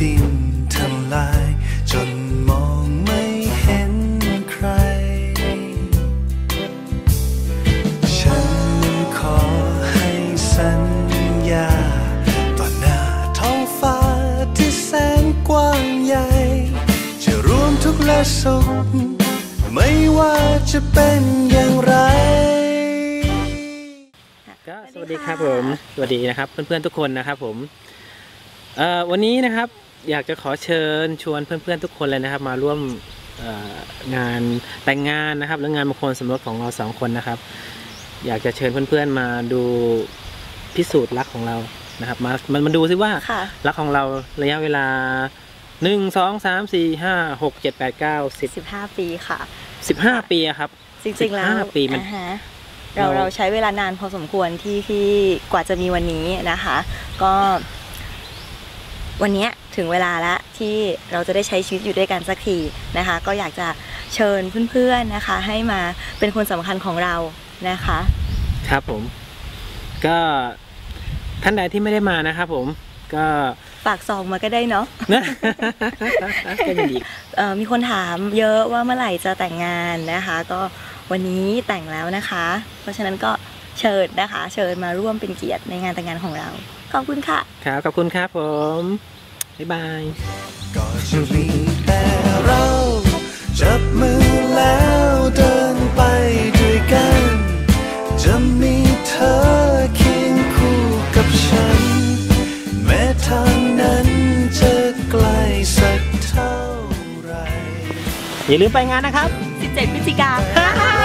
ดินทลาย จนมองไม่เห็นใคร ฉันนั้นขอให้สัญญา ต่อหน้าท้องฟ้าที่แสนกว้างใหญ่ จะรวมทุกข์และสุข ไม่ว่าจะเป็นอย่างไรก็สวัสดีครับผม สวัสดีนะครับ เพื่อนๆทุกคนนะครับผมเอ่อ วันนี้นะครับอยากจะขอเชิญชวนเพื่อนๆทุกคนเลยนะครับ มาร่วมเอ่องานแต่งงานนะครับและงานมงคลสมรสของเราสองคนนะครับ อยากจะเชิญเพื่อนๆมาดูพิสูจน์รักของเรานะครับมามันมาดูซิว่าค่ะรักของเราระยะเวลาหนึ่งสองสามสี่ห้าหกเจ็ดแปดเก้าสิบ15ปีค่ะสิบห้าปีอะครับจริงๆแล้ว15ปีมันอ่าฮะเราเราเราใช้เวลานานพอสมควรที่ที่กว่าจะมีวันนี้นะคะ ก็ วันเนี้ยถึงเวลาแล้วที่เราจะได้ใช้ชีวิตอยู่ด้วยกันสักทีนะคะ ก็อยากจะเชิญเพื่อนๆนะคะ ให้มาเป็นคนสำคัญของเรานะคะ ครับผม ก็ท่านใดที่ไม่ได้มานะครับผมก็ฝากซองมาก็ได้เนาะนะก็ยินดีเอ่อมีคนถามเยอะว่าเมื่อไหร่จะแต่งงานนะคะ ก็วันนี้แต่งแล้วนะคะ เพราะฉะนั้นก็ เชิญนะคะ เชิญมาร่วมเป็นเกียรติในงานแต่งงานของเรา ขอบคุณค่ะครับขอบคุณครับผม บ๊ายบายก็จะมีแต่เราจับมือแล้วเดินไปด้วยกัน จะมีเธอเคียงคู่กับฉัน แม้ทางนั้นจะไกลสักเท่าไหรอย่าลืมไปงานนะครับ 17พฤศจิกาค